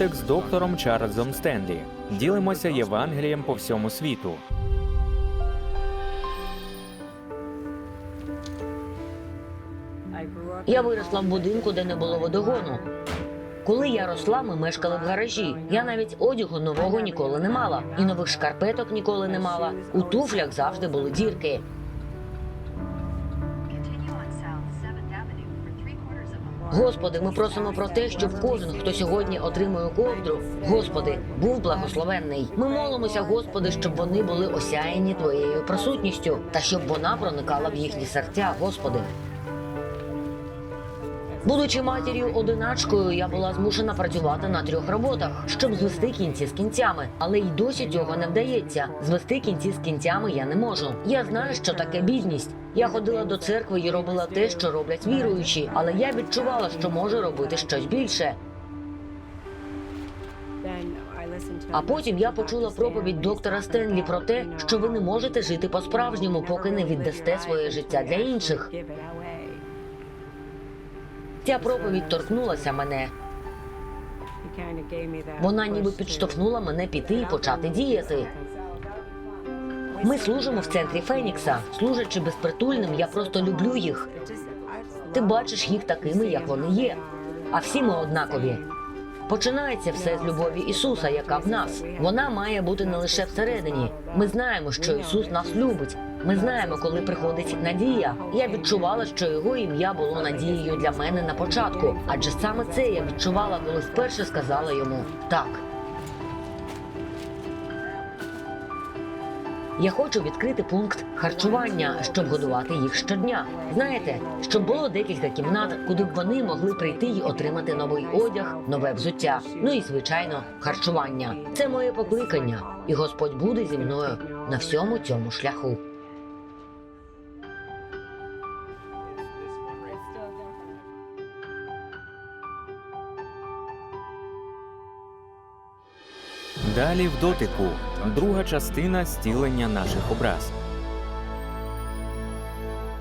Служіння з доктором Чарльзом Стенлі. Ділимося Євангелієм по всьому світу. Я виросла в будинку, де не було водогону. Коли я росла, ми мешкали в гаражі. Я навіть одягу нового ніколи не мала, і нових шкарпеток ніколи не мала. У туфлях завжди були дірки. Господи, ми просимо про те, щоб кожен, хто сьогодні отримує ковдру, Господи, був благословенний. Ми молимося, Господи, щоб вони були осяяні Твоєю присутністю та щоб вона проникала в їхні серця, Господи. Будучи матір'ю одиначкою, я була змушена працювати на трьох роботах, щоб звести кінці з кінцями, але й досі цього не вдається. Звести кінці з кінцями я не можу. Я знаю, що таке бідність. Я ходила до церкви і робила те, що роблять віруючі, але я відчувала, що можу робити щось більше. А потім я почула проповідь доктора Стенлі про те, що ви не можете жити по-справжньому, поки не віддасте своє життя для інших. Ця проповідь торкнулася мене. Вона ніби підштовхнула мене піти і почати діяти. Ми служимо в центрі Фенікса. Служачи безпритульним, я просто люблю їх. Ти бачиш їх такими, як вони є. А всі ми однакові. Починається все з любові Ісуса, яка в нас. Вона має бути не лише всередині. Ми знаємо, що Ісус нас любить. Ми знаємо, коли приходить надія. Я відчувала, що його ім'я було надією для мене на початку, адже саме це я відчувала, коли вперше сказала йому так. Я хочу відкрити пункт харчування, щоб годувати їх щодня. Знаєте, щоб було декілька кімнат, куди б вони могли прийти і отримати новий одяг, нове взуття. Ну і звичайно, харчування. Це моє покликання, і Господь буде зі мною на всьому цьому шляху. Далі в дотику. Друга частина зцілення наших образ.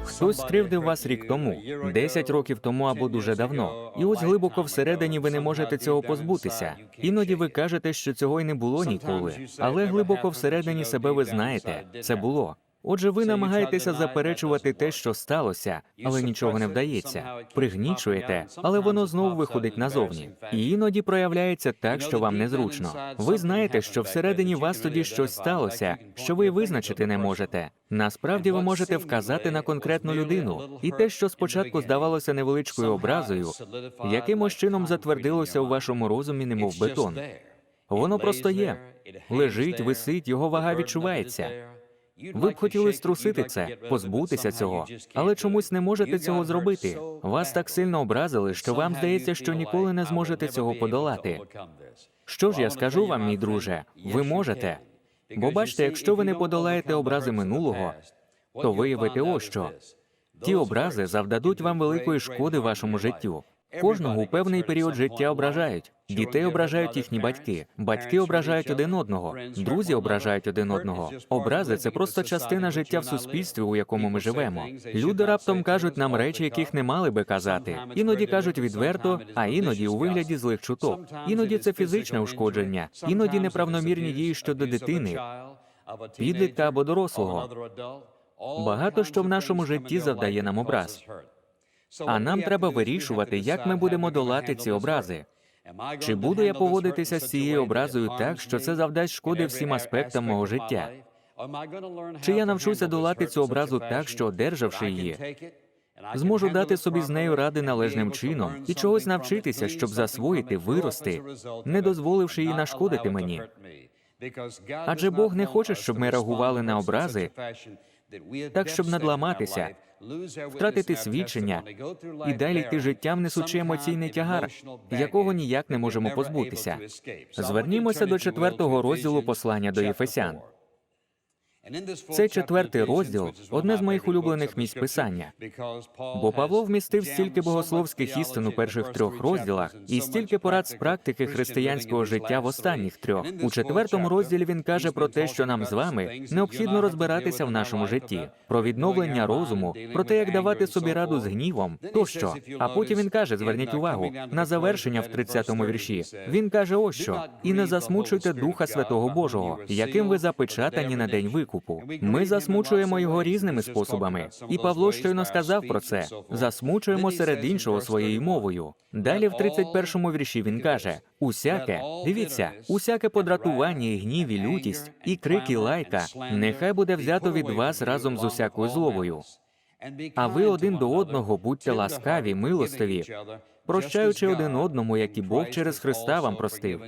Хтось скривдив вас рік тому, 10 років тому або дуже давно. І ось глибоко всередині ви не можете цього позбутися. Іноді ви кажете, що цього й не було ніколи. Але глибоко всередині себе ви знаєте, це було. Отже, ви намагаєтеся заперечувати те, що сталося, але нічого не вдається. Пригнічуєте, але воно знову виходить назовні. І іноді проявляється так, що вам незручно. Ви знаєте, що всередині вас тоді щось сталося, що ви визначити не можете. Насправді ви можете вказати на конкретну людину, і те, що спочатку здавалося невеличкою образою, якимось чином затвердилося у вашому розумі, немов бетон. Воно просто є, лежить, висить, його вага відчувається. Ви б хотіли струсити це, позбутися цього, але чомусь не можете цього зробити. Вас так сильно образили, що вам здається, що ніколи не зможете цього подолати. Що ж я скажу вам, мій друже? Ви можете. Бо бачите, якщо ви не подолаєте образи минулого, то виявите ось що. Ті образи завдадуть вам великої шкоди вашому життю. Кожного у певний період життя ображають. Дітей ображають їхні батьки, батьки ображають один одного, друзі ображають один одного. Образи це просто частина життя в суспільстві, у якому ми живемо. Люди раптом кажуть нам речі, яких не мали би казати. Іноді кажуть відверто, а іноді у вигляді злих чуток. Іноді це фізичне ушкодження, іноді неправномірні дії щодо дитини, підлітка або дорослого. Багато що в нашому житті завдає нам образ. А нам треба вирішувати, як ми будемо долати ці образи. Чи буду я поводитися з цією образою так, що це завдасть шкоди всім аспектам мого життя? Чи я навчуся долати цю образу так, що одержавши її, зможу дати собі з нею ради належним чином і чогось навчитися, щоб засвоїти, вирости, не дозволивши їй нашкодити мені? Адже Бог не хоче, щоб ми реагували на образи, так, щоб надламатися, втратити свідчення і далі йти життям, несучи емоційний тягар, якого ніяк не можемо позбутися. Звернімося до четвертого розділу послання до Єфесян. Цей четвертий розділ одне з моїх улюблених місць писання. Бо Павло вмістив стільки богословських істин у перших трьох розділах і стільки порад з практики християнського життя в останніх трьох. У четвертому розділі він каже про те, що нам з вами необхідно розбиратися в нашому житті, про відновлення розуму, про те, як давати собі раду з гнівом, тощо. А потім він каже: зверніть увагу на завершення в 30-му вірші. Він каже: ось що і не засмучуйте Духа Святого Божого, яким ви запечатані на день викупу. Ми засмучуємо його різними способами. І Павло щойно сказав про це: засмучуємо серед іншого своєю мовою. Далі в 31-му вірші він каже: усяке, дивіться, усяке подратування і гнів і лютість, і крик і лайка, нехай буде взято від вас разом з усякою злобою. А ви один до одного будьте ласкаві, милостиві, прощаючи один одному, як і Бог через Христа вам простив.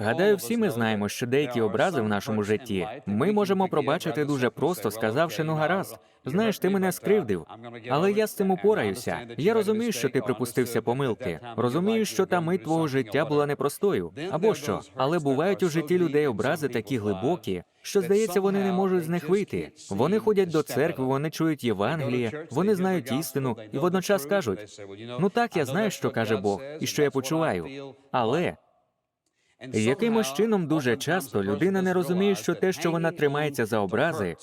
Гадаю, всі ми знаємо, що деякі образи в нашому житті ми можемо пробачити дуже просто, сказавши ну гаразд. Знаєш, ти мене скривдив, але я з цим упораюся. Я розумію, що ти припустився помилки. Розумію, що та мить твого життя була непростою. Або що, але бувають у житті людей образи такі глибокі, що здається, вони не можуть з них вийти. Вони ходять до церкви, вони чують Євангеліє, вони знають істину і водночас кажуть: ну так, я знаю, що каже Бог, і що я почуваю. Але якимось чином дуже часто людина не розуміє, що те, що вона тримається за образи,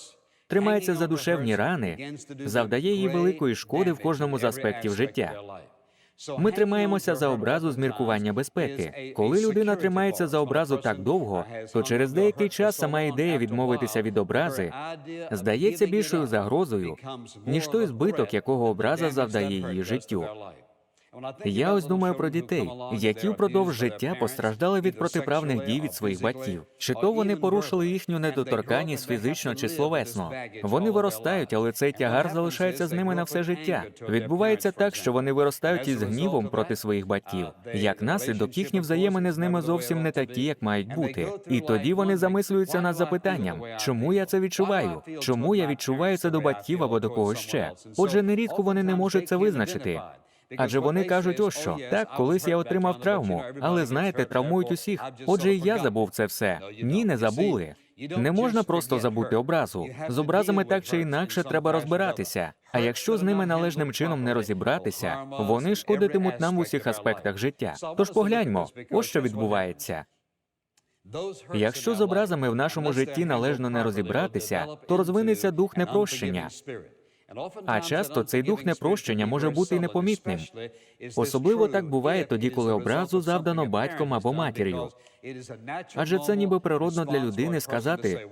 тримається за душевні рани, завдає їй великої шкоди в кожному з аспектів життя. Ми тримаємося за образу з міркування безпеки. Коли людина тримається за образу так довго, то через деякий час сама ідея відмовитися від образи здається більшою загрозою, ніж той збиток, якого образа завдає її життю. Я ось думаю про дітей, які впродовж життя постраждали від протиправних дій від своїх батьків. Чи то вони порушили їхню недоторканність фізично чи словесно. Вони виростають, але цей тягар залишається з ними на все життя. Відбувається так, що вони виростають із гнівом проти своїх батьків. Як наслідок, їхні взаємини з ними зовсім не такі, як мають бути. І тоді вони замислюються над запитанням, чому я це відчуваю? Чому я відчуваю це до батьків або до когось ще? Отже, нерідко вони не можуть це визначити. Адже вони кажуть, ось що так, колись я отримав травму, але знаєте, травмують усіх. Отже, і я забув це все. Ні, не забули. Не можна просто забути образу. З образами так чи інакше треба розбиратися. А якщо з ними належним чином не розібратися, вони шкодитимуть нам в усіх аспектах життя. Тож погляньмо, ось що відбувається. Якщо з образами в нашому житті належно не розібратися, то розвинеться дух непрощення. А часто цей дух непрощення може бути непомітним. Особливо так буває тоді, коли образу завдано батьком або матір'ю. Адже це ніби природно для людини сказати: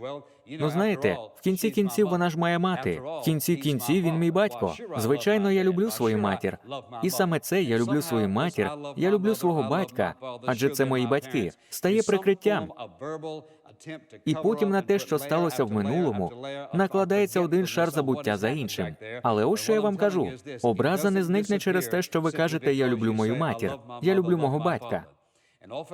ну знаєте, в кінці кінців вона ж має мати. В кінці кінців він мій батько. Звичайно, я люблю свою матір. І саме це я люблю свою матір, я люблю свого батька, адже це мої батьки. Стає прикриттям. І потім на те, що сталося в минулому, накладається один шар забуття за іншим. Але ось що я вам кажу: образа не зникне через те, що ви кажете Я люблю мою матір, я люблю мого батька.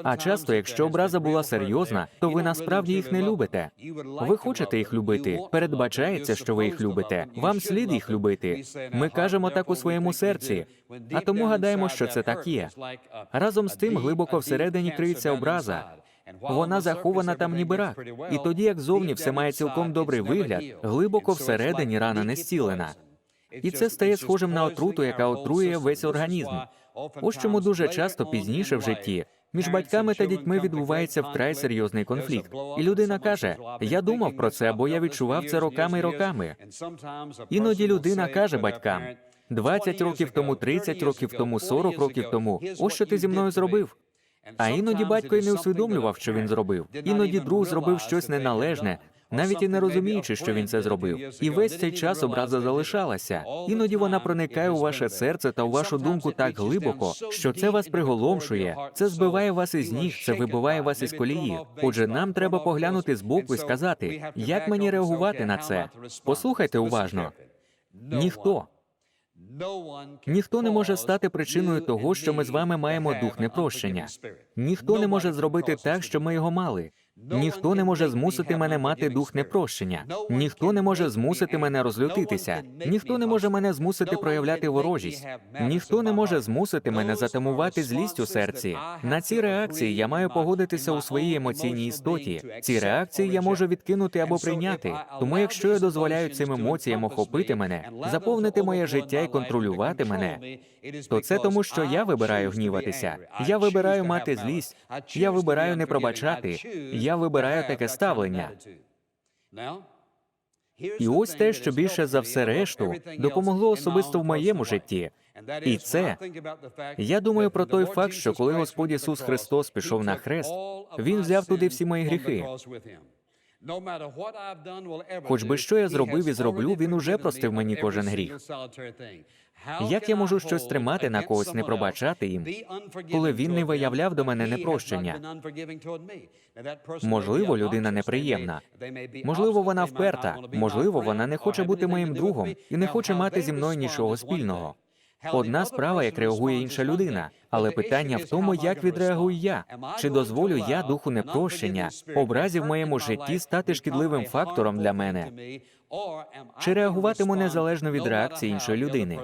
А часто, якщо образа була серйозна, то ви насправді їх не любите. Ви хочете їх любити. Передбачається, що ви їх любите. Вам слід їх любити. Ми кажемо так у своєму серці, а тому гадаємо, що це так є. Разом з тим, глибоко всередині криється образа. Вона захована там ніби рак. І тоді, як зовні все має цілком добрий вигляд, глибоко всередині рана не зцілена. І це стає схожим на отруту, яка отруює весь організм. Ось чому дуже часто пізніше в житті між батьками та дітьми відбувається вкрай серйозний конфлікт. І людина каже: Я думав про це, бо я відчував це роками й роками. Іноді людина каже батькам: 20 років тому, 30 років тому, 40 років тому. Ось що ти зі мною зробив. А іноді батько й не усвідомлював, що він зробив. Іноді друг зробив щось неналежне, навіть і не розуміючи, що він це зробив. І весь цей час образа залишалася. Іноді вона проникає у ваше серце та у вашу думку так глибоко, що це вас приголомшує, це збиває вас із ніг, це вибиває вас із колії. Отже, нам треба поглянути збоку і сказати, як мені реагувати на це. Послухайте уважно. Ніхто. Ніхто не може стати причиною того, що ми з вами маємо дух непрощення. Ніхто не може зробити так, що ми його мали. Ніхто не може змусити мене мати дух непрощення. Ніхто не може змусити мене розлютитися. Ніхто не може мене змусити проявляти ворожість. Ніхто не може змусити мене затамувати злість у серці. На ці реакції я маю погодитися у своїй емоційній істоті. Ці реакції я можу відкинути або прийняти. Тому, якщо я дозволяю цим емоціям охопити мене, заповнити моє життя і контролювати мене, то це тому, що я вибираю гніватися. Я вибираю мати злість. Я вибираю не пробачати. Я вибираю таке ставлення. І ось те, що більше за все решту допомогло особисто в моєму житті. І це я думаю про той факт, що коли Господь Ісус Христос пішов на хрест, Він взяв туди всі мої гріхи. Хоч би що я зробив і зроблю, він уже простив мені кожен гріх. Як я можу щось тримати на когось, не пробачати їм, коли він не виявляв до мене непрощення? Можливо, людина неприємна. Можливо, вона вперта, можливо, вона не хоче бути моїм другом і не хоче мати зі мною нічого спільного. Одна справа, як реагує інша людина, але питання в тому, як відреагую я. Чи дозволю я духу непрощення, образів в моєму житті стати шкідливим фактором для мене? Чи реагуватиму незалежно від реакції іншої людини?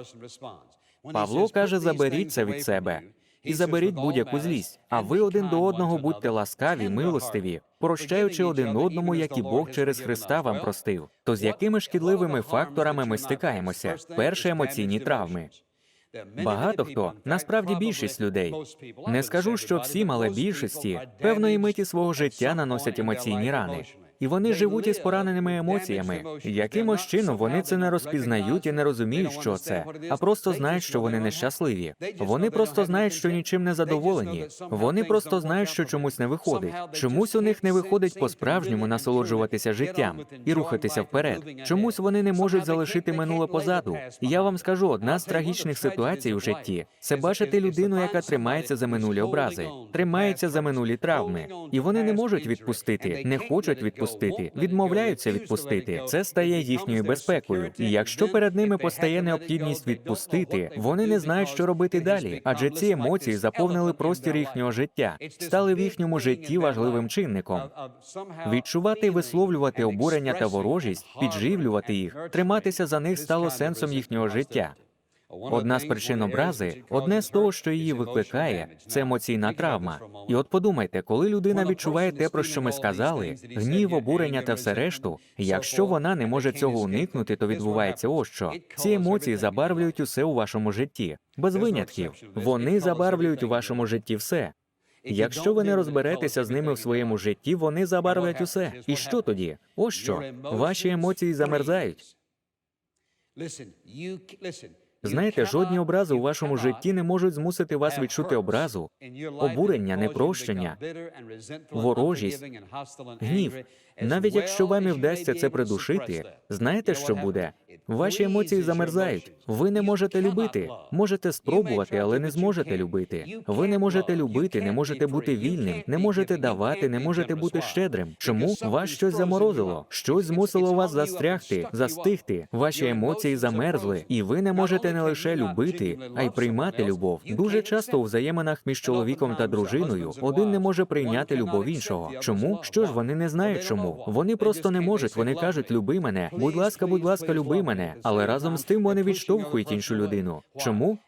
Павло каже: заберіть це від себе і заберіть будь-яку злість. А ви один до одного будьте ласкаві, милостиві, прощаючи один одному, як і Бог через Христа вам простив. То з якими шкідливими факторами ми стикаємося? Перше емоційні травми. Багато хто, насправді більшість людей, не скажу, що всім, але більшості певної миті свого життя наносять емоційні рани. І вони живуть із пораненими емоціями. Якимось чином вони це не розпізнають і не розуміють, що це, а просто знають, що вони нещасливі. Вони просто знають, що нічим не задоволені. Вони просто знають, що чомусь не виходить. Чомусь у них не виходить по-справжньому насолоджуватися життям і рухатися вперед. Чомусь вони не можуть залишити минуле позаду. Я вам скажу, одна з трагічних ситуацій у житті це бачити людину, яка тримається за минулі образи, тримається за минулі травми, і вони не можуть відпустити, не хочуть відпустити, відмовляються відпустити. Це стає їхньою безпекою. І якщо перед ними постає необхідність відпустити, вони не знають, що робити далі, адже ці емоції заповнили простір їхнього життя, стали в їхньому житті важливим чинником. Відчувати і висловлювати обурення та ворожість, підживлювати їх, триматися за них стало сенсом їхнього життя. Одна з причин образи, одне з того, що її викликає, це емоційна травма. І от подумайте, коли людина відчуває те, про що ми сказали, гнів, обурення та все решту, якщо вона не може цього уникнути, то відбувається ось що. Ці емоції забарвлюють усе у вашому житті, без винятків. Вони забарвлюють у вашому житті все. Якщо ви не розберетеся з ними в своєму житті, вони забарвлять усе. І що тоді? Ось що ваші емоції замерзають. Знаєте, жодні образи у вашому житті не можуть змусити вас відчути образу, обурення, непрощення, ворожість, гнів. Навіть якщо вам і вдасться це придушити, знаєте, що буде? Ваші емоції замерзають. Ви не можете любити. Можете спробувати, але не зможете любити. Ви не можете любити, не можете бути вільним, не можете давати, не можете бути щедрим. Чому вас щось заморозило? Щось змусило вас застрягти, застигти. Ваші емоції замерзли, і ви не можете не лише любити, а й приймати любов. Дуже часто у взаєминах між чоловіком та дружиною один не може прийняти любов іншого. Чому? Що ж вони не знають чому? Вони просто не можуть. Вони кажуть, люби мене, будь ласка, будь ласка, люби мене. Але разом з тим вони відштовхують іншу людину. Чому?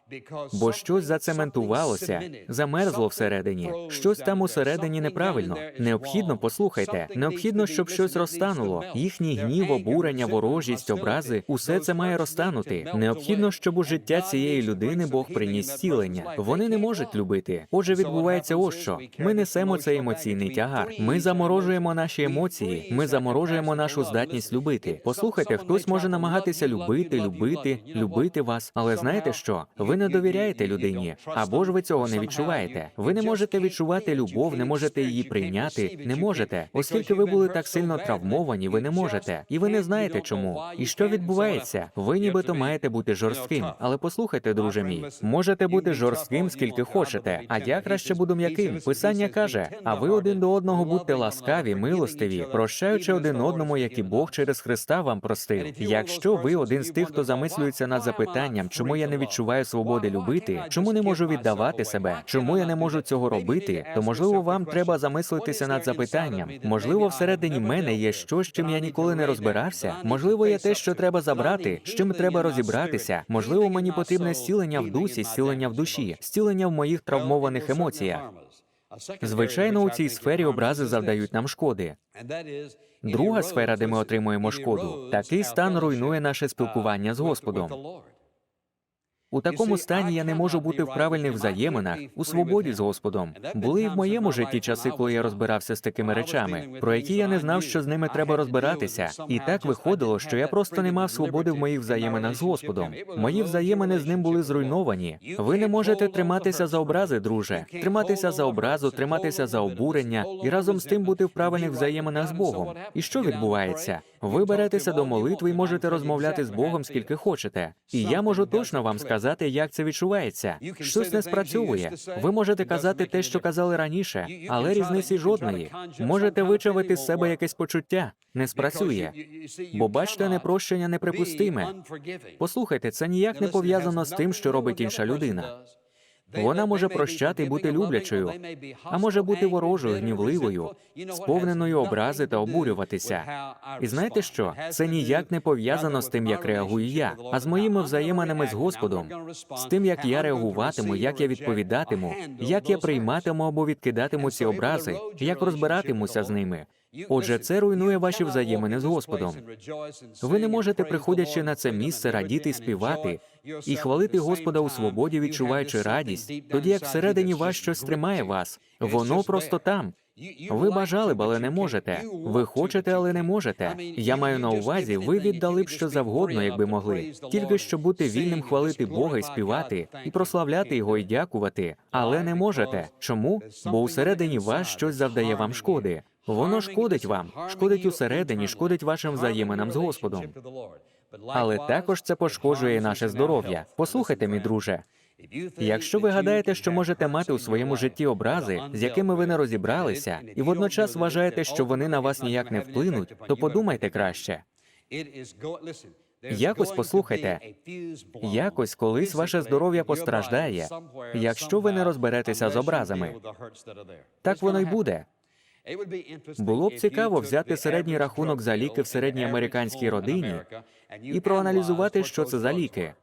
Бо щось зацементувалося, замерзло всередині. Щось там усередині неправильно. Необхідно, послухайте, необхідно, щоб щось розтануло. Їхній гнів, обурення, ворожість, образи усе це має розтанути. Необхідно, щоб у життя цієї людини Бог приніс зцілення. Вони не можуть любити. Отже, відбувається ось що. Ми несемо цей емоційний тягар. Ми заморожуємо наші емоції. Ми заморожуємо нашу здатність любити. Послухайте, хтось може намагатися любити, любити, любити вас, але знаєте що? Не довіряєте людині, або ж ви цього не відчуваєте. Ви не можете відчувати любов, не можете її прийняти, не можете, оскільки ви були так сильно травмовані, ви не можете, і ви не знаєте чому. І що відбувається? Ви нібито маєте бути жорстким. Але послухайте, друже мій, можете бути жорстким скільки хочете. А я краще буду м'яким. Писання каже: а ви один до одного будьте ласкаві, милостиві, прощаючи один одному, як і Бог через Христа вам простив. Якщо ви один з тих, хто замислюється над запитанням, чому я не відчуваю свободи свободи любити, чому не можу віддавати себе, чому я не можу цього робити, то можливо вам треба замислитися над запитанням. Можливо, всередині мене є щось, чим я ніколи не розбирався. Можливо, є те, що треба забрати, з чим треба розібратися. Можливо, мені потрібне зцілення в дусі, зцілення в душі, зцілення в моїх травмованих емоціях. Звичайно, у цій сфері образи завдають нам шкоди. Друга сфера, де ми отримуємо шкоду, такий стан руйнує наше спілкування з Господом. У такому стані я не можу бути в правильних взаєминах, у свободі з Господом. Були і в моєму житті часи, коли я розбирався з такими речами, про які я не знав, що з ними треба розбиратися. І так виходило, що я просто не мав свободи в моїх взаєминах з Господом. Мої взаємини з ним були зруйновані. Ви не можете триматися за образи, друже, триматися за образу, триматися за обурення і разом з тим бути в правильних взаєминах з Богом. І що відбувається? Ви беретеся до молитви і можете розмовляти з Богом скільки хочете. І я можу точно вам сказати, як це відчувається. Щось не спрацьовує. Ви можете казати те, що казали раніше, але різниці жодної. Можете вичавити з себе якесь почуття. Не спрацює. Бо бачите, непрощення неприпустиме. Послухайте, це ніяк не пов'язано з тим, що робить інша людина. Вона може прощати і бути люблячою, а може бути ворожою, гнівливою, сповненою образи та обурюватися. І знаєте що? Це ніяк не пов'язано з тим, як реагую я, а з моїми взаєминами з Господом, з тим, як я реагуватиму, як я відповідатиму, як я прийматиму або відкидатиму ці образи, як розбиратимуся з ними. Отже, це руйнує ваші взаємини з Господом. Ви не можете, приходячи на це місце, радіти, співати і хвалити Господа у свободі, відчуваючи радість, тоді як всередині вас щось тримає вас. Воно просто там. Ви бажали б, але не можете. Ви хочете, але не можете. Я маю на увазі, ви віддали б що завгодно, якби могли, тільки щоб бути вільним, хвалити Бога і співати, і прославляти його і дякувати. Але не можете. Чому? Бо усередині вас щось завдає вам шкоди. Воно шкодить вам, шкодить усередині, шкодить вашим взаєминам з Господом. Але також це пошкоджує наше здоров'я. Послухайте, мій друже. Якщо ви гадаєте, що можете мати у своєму житті образи, з якими ви не розібралися, і водночас вважаєте, що вони на вас ніяк не вплинуть, то подумайте краще. Якось послухайте, якось колись ваше здоров'я постраждає, якщо ви не розберетеся з образами. Так воно й буде. Було б цікаво взяти середній рахунок за ліки в середній американській родині і проаналізувати, що це за ліки.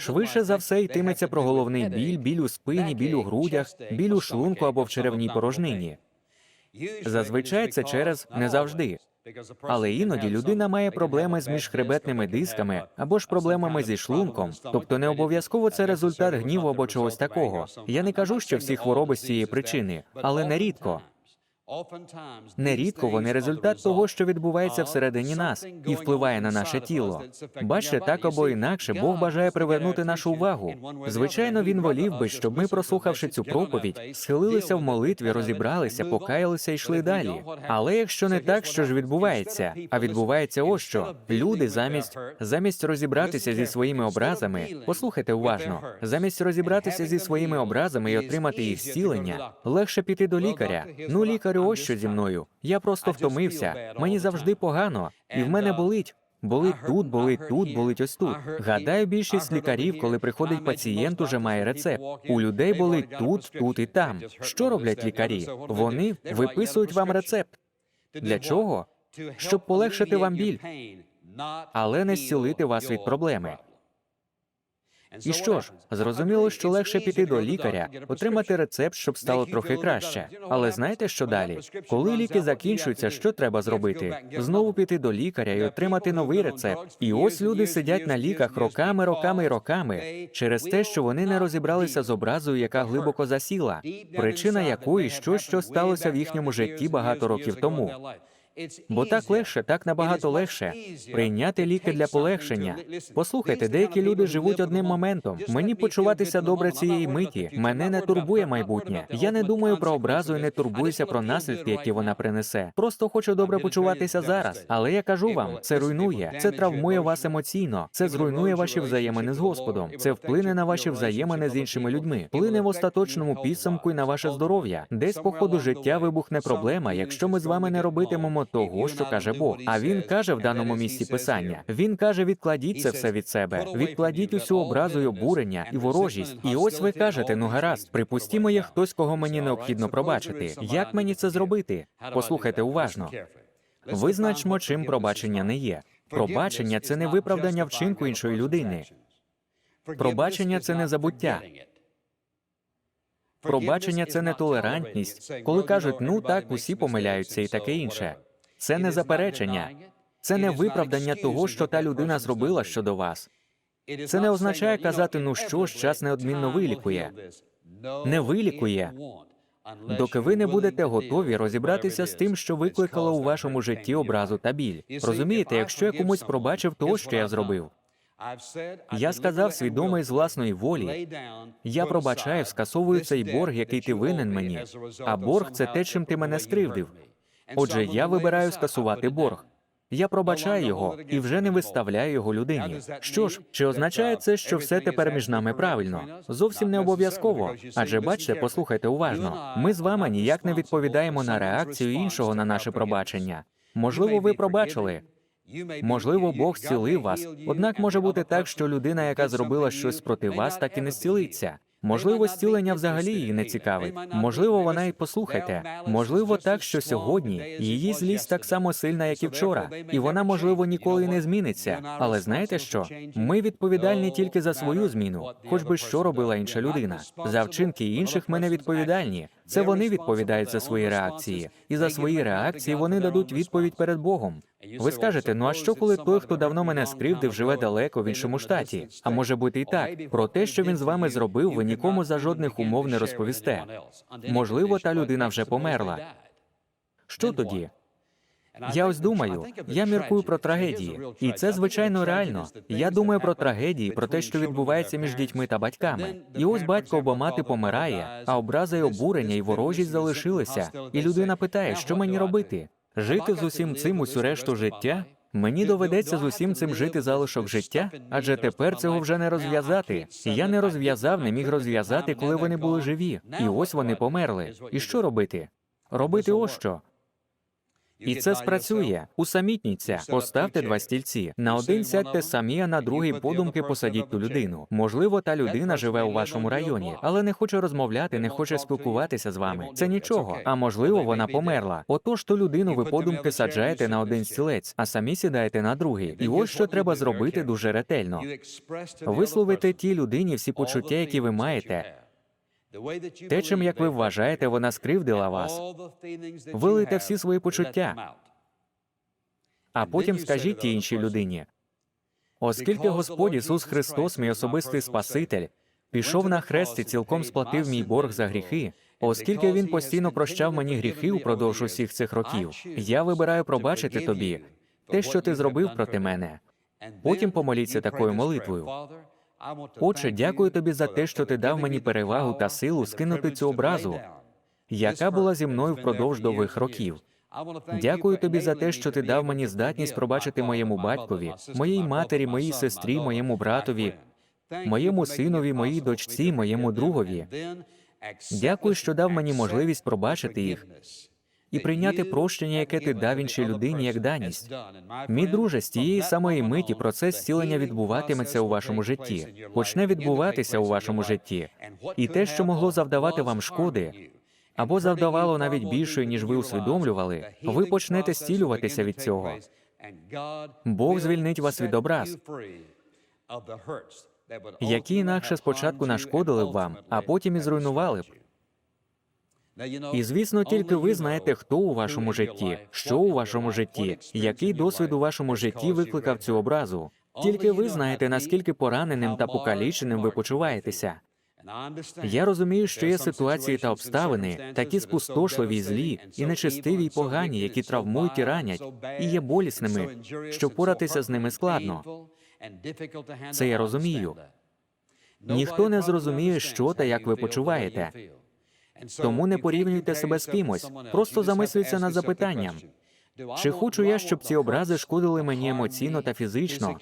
Швидше за все йтиметься про головний біль, біль у спині, біль у грудях, біль у шлунку або в черевній порожнині. Зазвичай це через не завжди. Але іноді людина має проблеми з міжхребетними дисками або ж проблемами зі шлунком, тобто не обов'язково це результат гніву або чогось такого. Я не кажу, що всі хвороби з цієї причини, але нерідко. Нерідко вони результат того, що відбувається всередині нас і впливає на наше тіло. Бачите, так або інакше Бог бажає привернути нашу увагу. Звичайно, він волів би, щоб ми, прослухавши цю проповідь, схилилися в молитві, розібралися, покаялися і йшли далі. Але якщо не так, що ж відбувається? А відбувається ось що люди замість замість розібратися зі своїми образами, послухайте уважно, замість розібратися зі своїми образами і отримати їх зцілення, легше піти до лікаря. Ну, лікарю, ось що зі мною. Я просто втомився. Мені завжди погано, і в мене болить. Болить тут, болить тут, болить ось тут. Гадаю, більшість лікарів, коли приходить пацієнт, уже має рецепт. У людей болить тут, тут і там. Що роблять лікарі? Вони виписують вам рецепт. Для чого? Щоб полегшити вам біль, але не зцілити вас від проблеми. І що ж, зрозуміло, що легше піти до лікаря, отримати рецепт, щоб стало трохи краще. Але знаєте, що далі? Коли ліки закінчуються, що треба зробити? Знову піти до лікаря і отримати новий рецепт. І ось люди сидять на ліках роками, роками і роками через те, що вони не розібралися з образою, яка глибоко засіла, причина якої щось, що сталося в їхньому житті багато років тому. Бо так легше, так набагато легше прийняти ліки для полегшення. Послухайте, деякі люди живуть одним моментом. Мені почуватися добре цієї миті. Мене не турбує майбутнє. Я не думаю про образу і не турбуюся про наслідки, які вона принесе. Просто хочу добре почуватися зараз. Але я кажу вам, це руйнує, це травмує вас емоційно, це зруйнує ваші взаємини з Господом. Це вплине на ваші взаємини з іншими людьми, вплине в остаточному підсумку і на ваше здоров'я. Десь по ходу життя вибухне проблема, якщо ми з вами не робитимемо того, що каже Бог. А він каже в даному місці писання: він каже: відкладіть це все від себе, відкладіть усю образу й обурення і ворожість. І ось ви кажете: ну гаразд, припустімо, є хтось, кого мені необхідно пробачити. Як мені це зробити? Послухайте уважно. Визначмо, чим пробачення не є. Пробачення це не виправдання вчинку іншої людини. Пробачення це не забуття. Пробачення це не толерантність, коли кажуть, ну так, усі помиляються і таке інше. Це не заперечення, це не виправдання того, що та людина зробила щодо вас. Це не означає казати, ну що ж, час неодмінно вилікує. Не вилікує, Доки ви не будете готові розібратися з тим, що викликало у вашому житті образу та біль. Розумієте, якщо я комусь пробачив того, що я зробив, Я сказав свідомо і з власної волі. я пробачаю, скасовую цей борг, який ти винен мені. А борг це те, чим ти мене скривдив. Отже, я вибираю скасувати борг. Я пробачаю його і вже не виставляю його людині. Що ж, чи означає це, що все тепер між нами правильно? Зовсім не обов'язково. Адже бачите, послухайте уважно. Ми з вами ніяк не відповідаємо на реакцію іншого на наше пробачення. Можливо, ви пробачили. Можливо, Бог зцілив вас. Однак може бути так, що людина, яка зробила щось проти вас, так і не зцілиться. Можливо, зцілення взагалі її не цікавить. Можливо, вона й послухайте. Можливо, так, що сьогодні її злість так само сильна, як і вчора, і вона, можливо, ніколи не зміниться. Але знаєте що? Ми відповідальні тільки за свою зміну, хоч би що робила інша людина. За вчинки інших ми не відповідальні. Це вони відповідають за свої реакції, і за свої реакції вони дадуть відповідь перед Богом. Ви скажете, ну а що коли той, хто давно мене скривдив, живе далеко в іншому штаті? А може бути і так. Про те, що він з вами зробив, ви нікому за жодних умов не розповісте. Можливо, та людина вже померла. Що тоді? Я ось думаю, я міркую про трагедії, і це звичайно реально. Я думаю про трагедії, про те, що відбувається між дітьми та батьками. І ось батько або мати помирає, а образа й обурення і ворожість залишилися. І людина питає, що мені робити? Жити з усім цим усю решту життя? Мені доведеться з усім цим жити залишок життя, адже тепер цього вже не розв'язати. Я не розв'язав, не міг розв'язати, коли вони були живі. І ось вони померли. І що робити? Робити ось що. І це спрацює. Усамітніться, поставте два стільці. На один сядьте самі, а на другий подумки посадіть ту людину. Можливо, та людина живе у вашому районі, але не хоче розмовляти, не хоче спілкуватися з вами. Це нічого. А можливо, вона померла. Отож, ту людину ви подумки саджаєте на один стілець, а самі сідаєте на другий. І ось що треба зробити дуже ретельно. Висловити тій людині всі почуття, які ви маєте. Те, чим як ви вважаєте, вона скривдила вас. Вилийте всі свої почуття. А потім скажіть тій іншій людині. Оскільки Господь Ісус Христос, мій особистий Спаситель, пішов на хрест і цілком сплатив мій борг за гріхи, оскільки він постійно прощав мені гріхи упродовж усіх цих років, я вибираю пробачити тобі те, що ти зробив проти мене. Потім помоліться такою молитвою. Отче, дякую тобі за те, що ти дав мені перевагу та силу скинути цю образу, яка була зі мною впродовж довгих років. Дякую тобі за те, що ти дав мені здатність пробачити моєму батькові, моїй матері, моїй сестрі, моєму братові, моєму синові, моїй дочці, моєму другові. Дякую, що дав мені можливість пробачити їх і прийняти прощення, яке ти дав іншій людині як даність. Мій друже, з тієї самої миті процес зцілення відбуватиметься у вашому житті, почне відбуватися у вашому житті, і те, що могло завдавати вам шкоди, або завдавало навіть більшої, ніж ви усвідомлювали, ви почнете зцілюватися від цього. Бог звільнить вас від образ, які інакше спочатку нашкодили б вам, а потім і зруйнували б. І звісно, тільки ви знаєте, хто у вашому житті, що у вашому житті, який досвід у вашому житті викликав цю образу. Тільки ви знаєте, наскільки пораненим та покаліченим ви почуваєтеся. Я розумію, що є ситуації та обставини, такі спустошливі, злі, і нечестиві, й погані, які травмують і ранять, і є болісними, що поратися з ними складно. Це я розумію. Ніхто не зрозуміє, що та як ви почуваєте. Тому не порівнюйте себе з кимось, просто замислюйся над запитанням. Чи хочу я, щоб ці образи шкодили мені емоційно та фізично,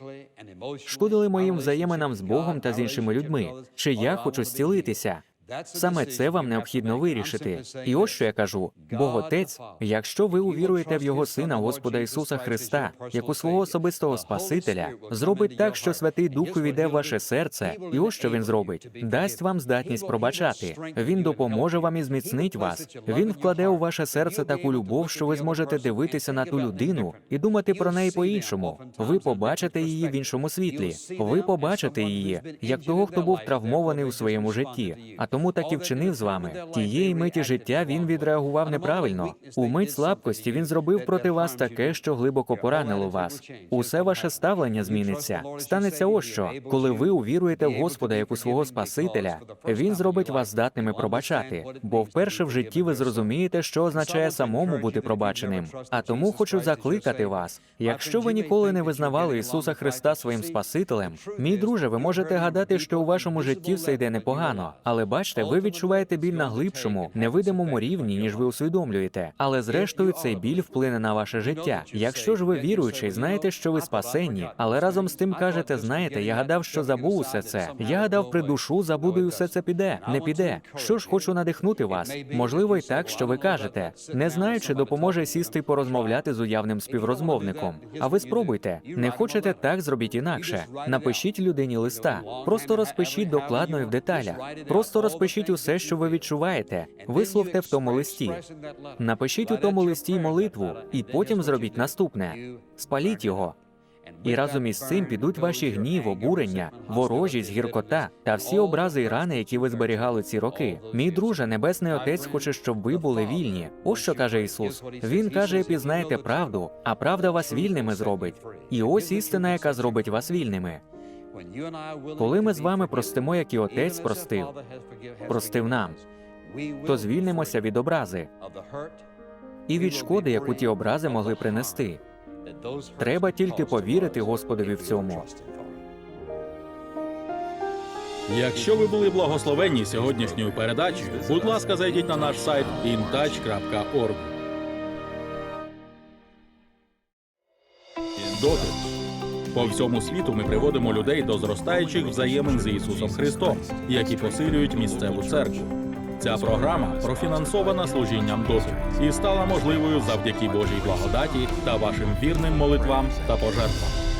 шкодили моїм взаєминам з Богом та з іншими людьми? Чи я хочу зцілитися? Саме це вам необхідно вирішити. І ось що я кажу: Бог Отець, якщо ви увіруєте в його Сина Господа Ісуса Христа, як у свого особистого Спасителя, зробить так, що Святий Дух увійде в ваше серце, і ось що він зробить: дасть вам здатність пробачати. Він допоможе вам і зміцнить вас. Він вкладе у ваше серце таку любов, що ви зможете дивитися на ту людину і думати про неї по-іншому. Ви побачите її в іншому світлі. Ви побачите її як того, хто був травмований у своєму житті, а тому так і вчинив з вами. Тієї миті життя він відреагував неправильно. У мить слабкості він зробив проти вас таке, що глибоко поранило вас. Усе ваше ставлення зміниться. Станеться ось що, коли ви увіруєте в Господа як у свого Спасителя, він зробить вас здатними пробачати. Бо вперше в житті ви зрозумієте, що означає самому бути пробаченим. А тому хочу закликати вас. Якщо ви ніколи не визнавали Ісуса Христа своїм Спасителем, мій друже, ви можете гадати, що у вашому житті все йде непогано. Але бачите, ви відчуваєте біль на глибшому, невидимому рівні, ніж ви усвідомлюєте. Але зрештою цей біль вплине на ваше життя. Якщо ж ви віруючий, знаєте, що ви спасенні, але разом з тим кажете, знаєте, я гадав, що забув усе це. Я гадав, придушу, забуду і все це піде. Не піде. Що ж хочу надихнути вас? Можливо, й так, що ви кажете. Не знаю, чи допоможе сісти і порозмовляти з уявним співрозмовником. А ви спробуйте. Не хочете так, зробіть інакше. Напишіть людині листа. Просто розпишіть докладно і в деталях. Просто розпишіть усе, що ви відчуваєте. Висловте в тому листі. Напишіть у тому листі молитву, і потім зробіть наступне: спаліть його. І разом із цим підуть ваші гнів, обурення, ворожість, гіркота та всі образи і рани, які ви зберігали ці роки. Мій друже, небесний отець хоче, щоб ви були вільні. Ось що каже Ісус. Він каже: пізнаєте правду, а правда вас вільними зробить. І ось істина, яка зробить вас вільними. Коли ми з вами простимо, як і Отець простив, простив нам, То звільнимося від образи і від шкоди, яку ті образи могли принести. Треба тільки повірити Господові в цьому. Якщо ви були благословенні сьогоднішньою передачею, будь ласка, зайдіть на наш сайт intouch.org. Дотич. По всьому світу ми приводимо людей до зростаючих взаємин з Ісусом Христом, які посилюють місцеву церкву. Ця програма профінансована служінням дотик і стала можливою завдяки Божій благодаті та вашим вірним молитвам та пожертвам.